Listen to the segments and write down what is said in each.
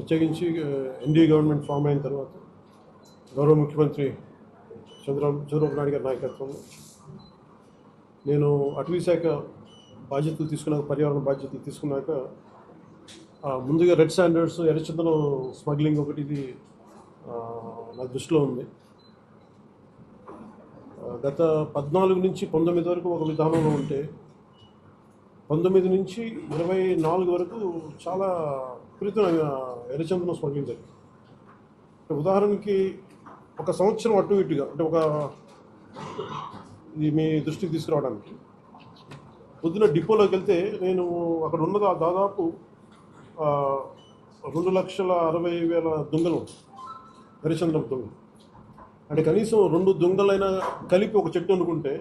ప్రత్యేకించి NDA government form అయిన తర్వాత గౌరవ ముఖ్యమంత్రి చంద్రబాబు చంద్రబాబు నాయుడు గారి నాయకత్వంలో నేను అటవీ శాఖ బాధ్యతలు తీసుకున్నాక పర్యావరణ బాధ్యతలు తీసుకున్నాక ముందుగా రెడ్ స్టాండర్డ్స్ ఎర్రచందనం స్మగ్లింగ్ ఒకటి ఇది నా దృష్టిలో ఉంది. గత పద్నాలుగు నుంచి పంతొమ్మిది వరకు ఒక విధానంలో ఉంటే పంతొమ్మిది నుంచి ఇరవై నాలుగు వరకు చాలా విపరీతమైన ఎర్రచందనం స్మగ్లింగ్ జరిగింది అంటే ఉదాహరణకి ఒక సంవత్సరం అటు ఇటుగా అంటే ఒక ఇది మీ దృష్టికి తీసుకురావడానికి. పొద్దున డిపోలోకి వెళ్తే నేను అక్కడ ఉన్నది దాదాపు రెండు లక్షల అరవై వేల దొంగలు ఎర్రచందనం దొంగలు. అంటే కనీసం రెండు దొంగలైనా కలిపి ఒక చెట్టు అనుకుంటే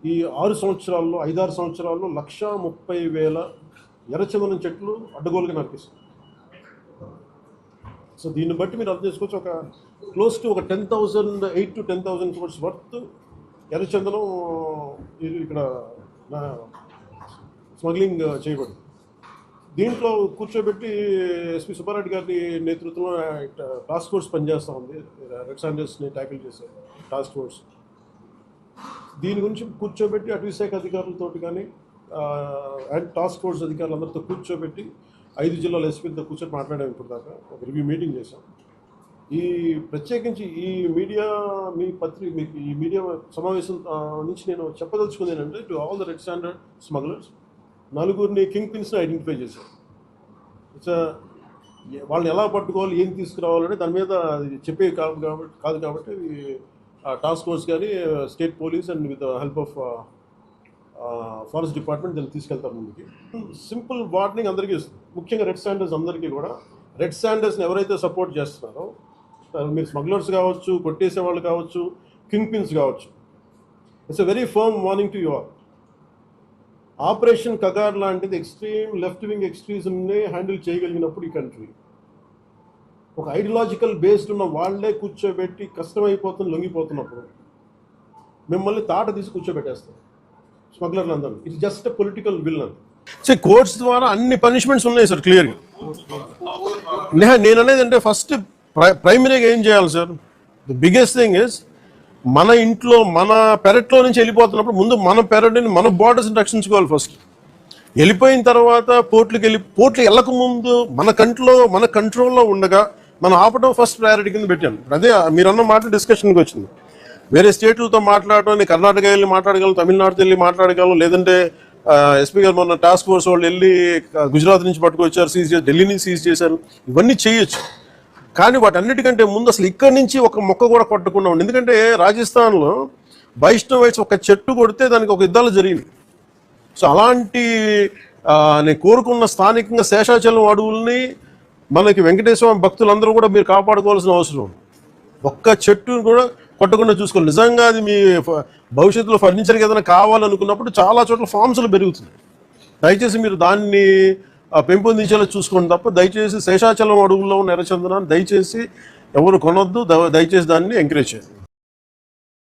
ఈ ఆరు సంవత్సరాల్లో ఐదారు సంవత్సరాల్లో లక్ష ముప్పై వేల ఎర్రచందనం చెట్లు అడ్డగోలుగా నరికేస్తాయి సో దీన్ని బట్టి మీరు అర్థం చేసుకోవచ్చు ఒక క్లోజ్ టు ఒక ten thousand eight to ten thousand crores worth ఎర్రచందనం ఇది ఇక్కడ స్మగ్లింగ్ చేయబడింది. దీంట్లో కూర్చోబెట్టి ఎస్పి సుబ్బారెడ్డి గారి నేతృత్వంలో టాస్క్ ఫోర్స్ పనిచేస్తూ ఉంది. రెడ్ సాండర్స్ని ట్యాకిల్ చేసే టాస్క్ ఫోర్స్ దీని గురించి కూర్చోబెట్టి అటవీశాఖ అధికారులతో కానీ అండ్ టాస్క్ ఫోర్స్ అధికారులందరితో కూర్చోబెట్టి ఐదు జిల్లాల ఎస్పీలతో కూర్చొని మాట్లాడాము ఇప్పుడు దాకా ఒక రివ్యూ మీటింగ్ చేశాం. ఈ ప్రత్యేకించి ఈ మీడియా మీ పత్రిక మీకు ఈ మీడియా సమావేశం నుంచి నేను చెప్పదలుచుకుంది ఏంటంటే to all the red standard smugglers నలుగురిని కింగ్ పిన్స్ని ఐడెంటిఫై చేశారు. ఇట్స్ వాళ్ళని ఎలా పట్టుకోవాలి ఏం తీసుకురావాలని దాని మీద అది కాదు కాబట్టి కాదు కాబట్టి టాస్క్ ఫోర్స్ కానీ state police and with help of forest department దాన్ని తీసుకెళ్తారు ముందుకి. సింపుల్ వార్నింగ్ అందరికీ ఇస్తుంది. ముఖ్యంగా రెడ్ స్టాండర్స్ అందరికీ కూడా. రెడ్ స్టాండర్స్ని ఎవరైతే సపోర్ట్ చేస్తున్నారో మీరు స్మగ్లర్స్ కావచ్చు కొట్టేసే వాళ్ళు కావచ్చు కింగ్ పిన్స్ కావచ్చు. It's a very firm warning to you all operation Kagar లాంటిది ఎక్స్ట్రీమ్ లెఫ్ట్ వింగ్ ఎక్స్ట్రీజంని హ్యాండిల్ చేయగలిగినప్పుడు ఈ కంట్రీ ఒక ఐడియాలజికల్ బేస్డ్ ఉన్న వాళ్ళే కూర్చోబెట్టి కష్టమైపోతుంది లొంగిపోతున్నప్పుడు మిమ్మల్ని తాట తీసి కూర్చోబెట్టేస్తారు స్మగ్లర్లు అందరూ ఇది జస్ట్ పొలిటికల్ విల్ అని సో కోర్ట్స్ ద్వారా అన్ని పనిష్మెంట్స్ ఉన్నాయి సార్ క్లియర్గా నేహ నేను అనేది అంటే ఫస్ట్ ప్రైమరీగా ఏం చేయాలి sir the biggest thing is మన ఇంట్లో మన పెరట్లో నుంచి వెళ్ళిపోతున్నప్పుడు ముందు మన పెరటిని మన బార్డర్స్ని రక్షించుకోవాలి ఫస్ట్ వెళ్ళిపోయిన తర్వాత పోర్ట్లకు వెళ్ళి పోర్ట్లు వెళ్ళకముందు మన కంట్లో మన కంట్రోల్లో ఉండగా మనం ఆపడం ఫస్ట్ ప్రయారిటీ కింద పెట్టాను అదే మీరు అన్న మాట డిస్కషన్కి వచ్చింది. వేరే స్టేట్లతో మాట్లాడటం నేను కర్ణాటక వెళ్ళి మాట్లాడగలను తమిళనాడుతో వెళ్ళి మాట్లాడగలను లేదంటే ఎస్పీ గారు మొన్న టాస్క్ ఫోర్స్ వాళ్ళు వెళ్ళి గుజరాత్ నుంచి పట్టుకొచ్చారు సీజ్ చేసి ఢిల్లీ నుంచి సీజ్ చేశారు. ఇవన్నీ చేయొచ్చు. కానీ వాటన్నిటికంటే ముందు అసలు ఇక్కడి నుంచి ఒక మొక్క కూడా కొట్టకుండా ఉండి. ఎందుకంటే రాజస్థాన్లో వైష్ణవైట్స్ ఒక చెట్టు కొడితే దానికి ఒక యుద్ధాలు జరిగింది సో అలాంటి నేను కోరుకున్న స్థానికంగా శేషాచలం అడవుల్ని మనకి వెంకటేశ్వర భక్తులందరూ కూడా మీరు కాపాడుకోవాల్సిన అవసరం. ఉంది. ఒక్క చెట్టును కూడా కొట్టకుండా చూసుకోవాలి. నిజంగా అది మీ ఫ- భవిష్యత్తులో ఫర్నిచర్కి ఏదైనా కావాలనుకున్నప్పుడు చాలా చోట్ల ఫామ్స్లు పెరుగుతున్నాయి. దయచేసి మీరు దాన్ని ఆ, పెంపొందించేలా చూసుకోండి తప్ప దయచేసి శేషాచలం అడవుల్లో ఉన్న ఎర్రచందనాన్ని దయచేసి ఎవరు కొనొద్దు. ద- దయచేసి దాన్ని ఎంకరేజ్ చేయండి.